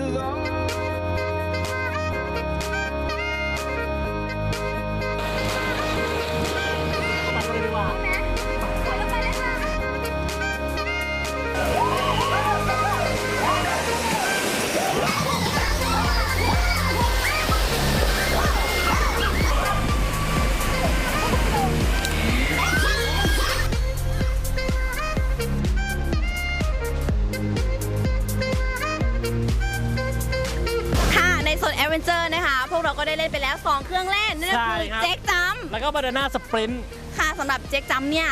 the Lord. ได้เล่นไปแล้ว 2 เครื่องเล่นนั่นก็ใช่คือครับเจ๊กจัมแล้วก็บานาน่าสปรินต์ค่ะสำหรับเจ๊กจัมเนี่ย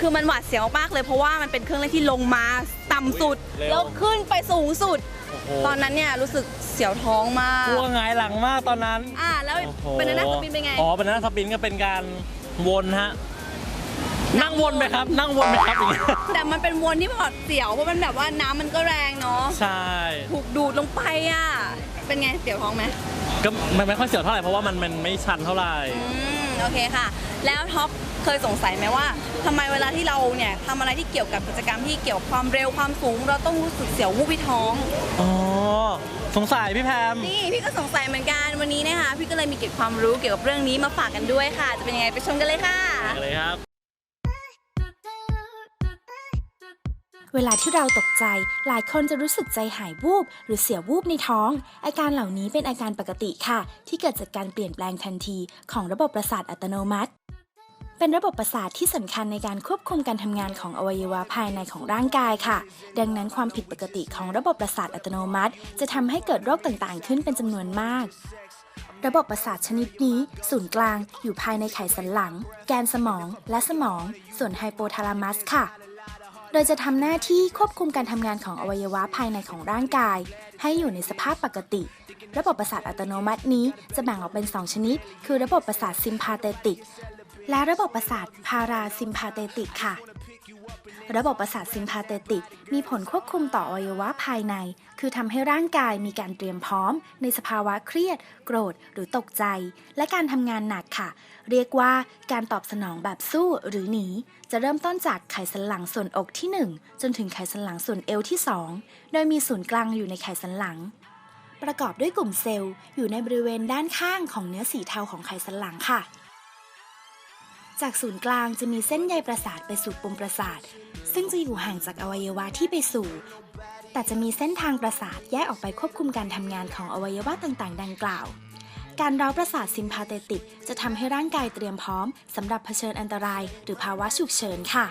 คือมันหวาดเสียวมากเลยเพราะว่ามันเป็นเครื่องเล่นที่ลงมาต่ำสุด เร็ว แล้วขึ้นไปสูงสุดโอ้โหตอนนั้นเนี่ยรู้สึกเสียวท้องมากกลัวหงายหลังมากตอนนั้นอ่าแล้วโอ้โหเป็นนักสปินเป็นไง อ๋อบานาน่าสปรินต์ก็เป็นการวนฮะ นั่งวนไหมครับ นั่งวนไหมครับอย่างเงี้ยแต่มันเป็นวนที่หวาดเสียวเพราะมันแบบว่าน้ำมันก็แรงเนาะใช่ ถูกดูดลงไปอะเป็นไงเสียวท้องไหมก็มันไม่ค่อยเสียวเท่าไหร่เพราะว่ามันมันไม่ชันเท่าไหร่ อืมโอเคค่ะ แล้วท็อปเคยสงสัยไหมว่าทำไมเวลาที่เราเนี่ยทำอะไรที่เกี่ยวกับกิจกรรมที่เกี่ยวกับความเร็วความสูง เราต้องรู้สึกเสียววูบที่ท้อง อ๋อ สงสัยพี่แพม นี่พี่ก็สงสัยเหมือนกันวันนี้นะคะพี่ก็เลยมีเก็บความรู้เกี่ยวกับเรื่องนี้มาฝากกันด้วยค่ะ จะเป็นยังไงไปชมกันเลยค่ะ เลยครับ เวลาที่เราตกใจ หลายคนจะรู้สึกใจหายวูบ หรือเสียวูบในท้อง อาการเหล่านี้เป็นอาการปกติค่ะ ที่เกิดจากการเปลี่ยนแปลงทันที ของระบบประสาทอัตโนมัติ เป็นระบบประสาทที่สำคัญในการควบคุมการทำงานของอวัยวะภายในของร่างกายค่ะ ดังนั้นความผิดปกติของระบบประสาทอัตโนมัติ จะทำให้เกิดโรคต่างๆ ขึ้นเป็นจำนวนมากระบบประสาทชนิดนี้ ศูนย์กลางอยู่ภายในไขสันหลัง แกนสมองและสมอง ส่วนไฮโปทาลามัสค่ะ โดยจะทำหน้าที่ควบคุมการทำงานของอวัยวะภายในของร่างกาย ให้อยู่ในสภาพปกติ ระบบประสาทอัตโนมัตินี้จะแบ่งออกเป็น 2 ชนิด คือระบบประสาทซิมพาเตติก และระบบประสาทพาราซิมพาเตติกค่ะ ระบบประสาทซิมพาเตติก มีผลควบคุมต่ออวัยวะภายใน คือทำให้ร่างกายมีการเตรียมพร้อม ในสภาวะเครียด โกรธ หรือตกใจ และการทำงานหนักค่ะ เรียกว่าการตอบสนองแบบสู้หรือหนี จะเริ่มต้นจากไขสันหลังส่วนอกที่ 1 จนถึงไขสันหลังส่วนเอวที่ 2 โดยมีศูนย์กลางอยู่ในไขสันหลัง ประกอบด้วยกลุ่มเซลล์อยู่ในบริเวณด้านข้างของเนื้อสีเทาของไขสันหลังค่ะ จากศูนย์กลางจะมีเส้นใยประสาทไปสู่ปมประสาท ซึ่งจะอยู่ห่างจากอวัยวะที่ไปสู่ แต่จะมีเส้นทางประสาทแยกออกไปควบคุมการทำงานของอวัยวะต่างๆ ดังกล่าว การร้าประสาทซิมพาเตติก จะทำให้ร่างกายเตรียมพร้อมสำหรับเผชิญอันตราย หรือภาวะฉุกเฉินค่ะ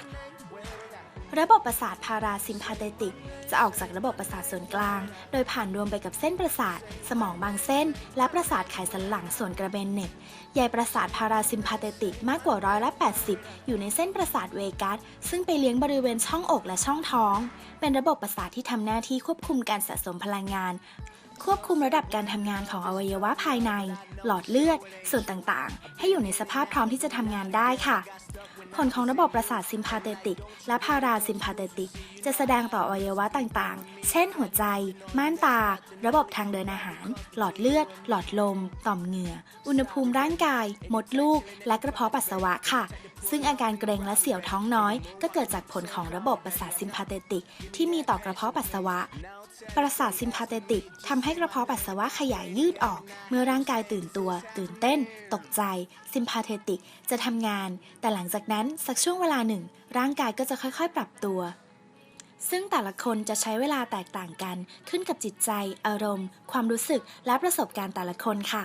ระบบประสาทพาราซิมพาเตติก จะออกจากระบบประสาทส่วนกลาง โดยผ่านรวมไปกับเส้นประสาท สมองบางเส้น และประสาทไขสันหลังส่วนกระเบนเน็บใยประสาทพาราซิมพาเตติกมากกว่าร้อยละ80 อยู่ในเส้นประสาทเวกัส ซึ่งไปเลี้ยงบริเวณช่องอกและช่องท้อง เป็นระบบประสาทที่ทำหน้าที่ควบคุมการสะสมพลังงาน ควบคุมระดับการทำงานของอวัยวะภายใน หลอดเลือด ส่วนต่างๆ ให้อยู่ในสภาพพร้อมที่จะทำงานได้ค่ะ ผลของระบบประสาทซิมพาเตติก และพาราซิมพาเตติก จะแสดงต่ออวัยวะต่างๆ เช่นหัวใจ ม่านตา ระบบทางเดินอาหาร หลอดเลือด หลอดลม ต่อมเหงื่อ อุณหภูมิร่างกาย มดลูก และกระเพาะปัสสาวะค่ะ ซึ่งอาการเกร็งและเสียวท้องน้อย ก็เกิดจากผลของระบบประสาทซิมพาเตติก ที่มีต่อกระเพาะปัสสาวะ ประสาทซิมพาเตติกทำให้กระเพาะปัสสาวะขยายยืดออก เมื่อร่างกายตื่นตัว ตื่นเต้น ตกใจ ซิมพาเตติกจะทำงาน แต่หลังจากนั้นนั้นสักช่วงเวลาหนึ่ง ร่างกายก็จะค่อยๆ ปรับตัว ซึ่งแต่ละคนจะใช้เวลาแตกต่างกัน ขึ้นกับจิตใจ อารมณ์ ความรู้สึกและประสบการณ์แต่ละคนค่ะ